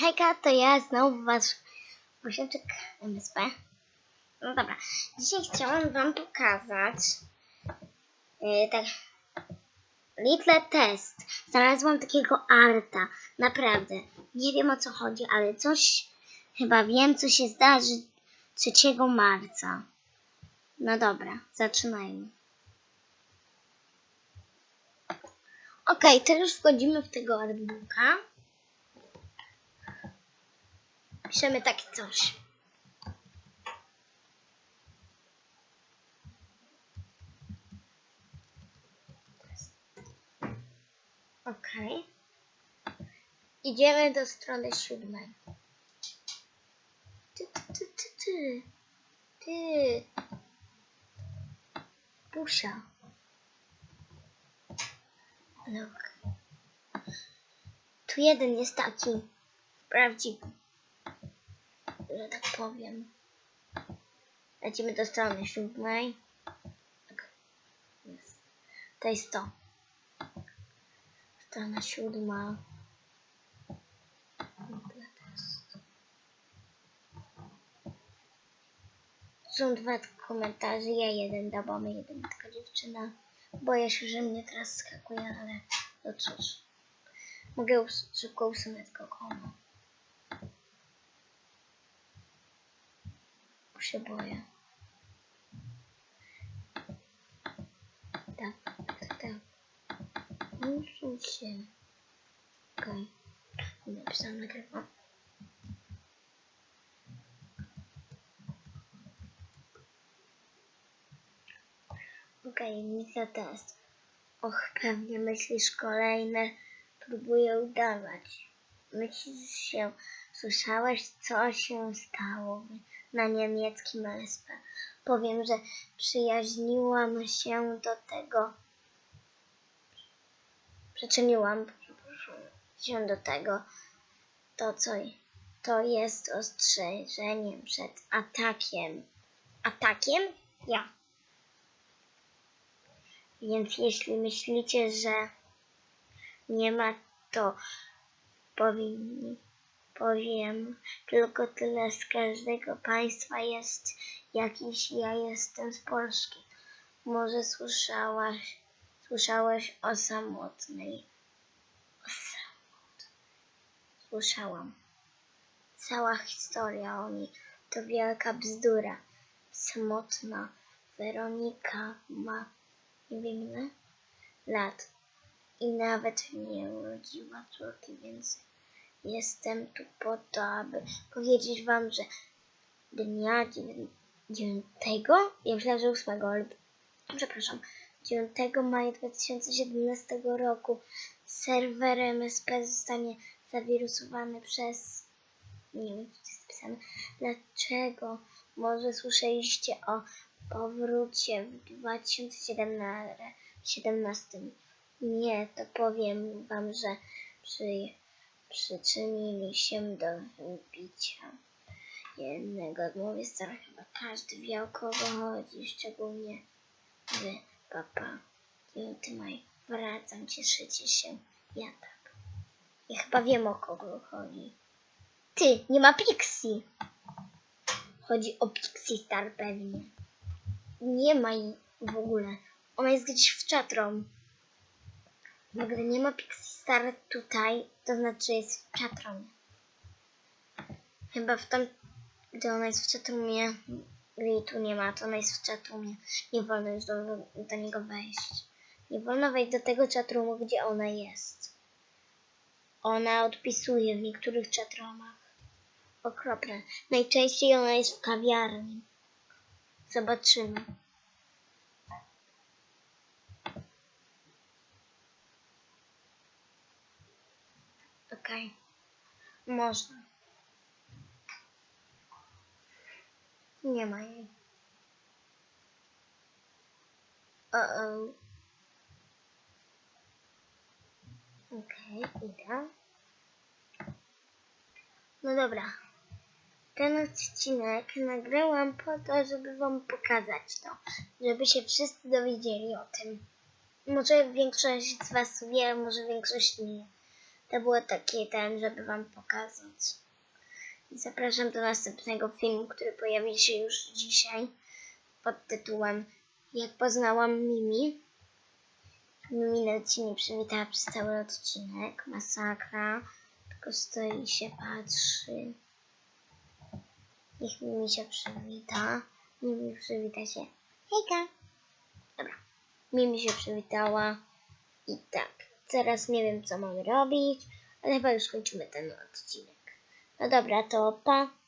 Hejka, to ja znowu was Osiemczek MSP. No dobra, dzisiaj chciałam wam pokazać yy, tak little test. Znalazłam takiego arta, naprawdę. Nie wiem o co chodzi, ale coś chyba wiem, co się zdarzy 3 marca. No dobra, zaczynajmy. Okej, teraz wchodzimy w tego artbooka. Piszemy takie coś. Ok. Idziemy do strony siódmej. Ty, ty, ty, ty, ty. Ty. Pusia. Look. Tu jeden jest taki prawdziwy że tak powiem. Lecimy do strony siódmej. Tak. Jest. To jest to. Strona siódma. Są dwa komentarze, ja jeden dabamy, jeden taka dziewczyna. Boję się, że mnie teraz skakuje, ale no cóż. Mogę us szybko usunąć tylko. Bo się boję. Tak, tak, tak. Usuń się. Okej. Okay. Napisałam nagrywam. Okej, okay, misja test. Och, pewnie myślisz kolejne. Próbuję udawać. Myślisz się, słyszałeś, co się stało na niemieckim LSP. Powiem, że przyjaźniłam się do tego. Przyczyniłam się do tego. To, co to jest ostrzeżeniem przed atakiem. Atakiem? Ja. Więc jeśli myślicie, że nie ma, to powinni. Powiem tylko tyle, z każdego państwa jest jakiś, ja jestem z Polski. Może słyszałaś, słyszałeś o samotnej. O samotnej. Słyszałam. Cała historia o niej to wielka bzdura. Samotna Weronika ma nie wiem ile lat i nawet nie urodziła córki, więc jestem tu po to, aby powiedzieć wam, że dnia dziewiątego, ja myślałam, że 8, ale przepraszam, 9 maja 2017 roku serwer MSP zostanie zawirusowany przez nie wiem, co jest napisane. Dlaczego? Może słyszeliście o powrócie w 2017. Nie, to powiem wam, że przy, przyczynili się do wybicia jednego. Mówię stara, chyba każdy wie o kogo chodzi, szczególnie wy, papa. 9 maj. Wracam, cieszycie się. Ja tak. Ja chyba wiem o kogo chodzi. Ty, nie ma Pixie. Chodzi o Pixie Star pewnie. Nie ma jej w ogóle. Ona jest gdzieś w chatroom. Bo gdy nie ma Pixie Star tutaj, to znaczy jest w chatroomie. Chyba w tam, gdy ona jest w chatroomie, gdy jej tu nie ma, to ona jest w chatroomie. Nie wolno już do, do niego wejść. Nie wolno wejść do tego chatroomu, gdzie ona jest. Ona odpisuje w niektórych chatroomach. Okropne. Najczęściej ona jest w kawiarni. Zobaczymy. Okej. Okay. Można. Nie ma jej. Uh-oh. Okej, okay, idę. No dobra. Ten odcinek nagrałam po to, żeby wam pokazać to. Żeby się wszyscy dowiedzieli o tym. Może większość z was wie, może większość nie. To było takie ten, żeby wam pokazać. Zapraszam do następnego filmu, który pojawi się już dzisiaj pod tytułem Jak poznałam Mimi. Mimi nawet się nie przywitała przez cały odcinek. Masakra. Tylko stoi i się patrzy. Niech Mimi się przywita. Mimi przywita się. Hejka. Dobra. Mimi się przywitała. I tak. Teraz nie wiem, co mamy robić, ale chyba już kończymy ten odcinek. No dobra, to pa.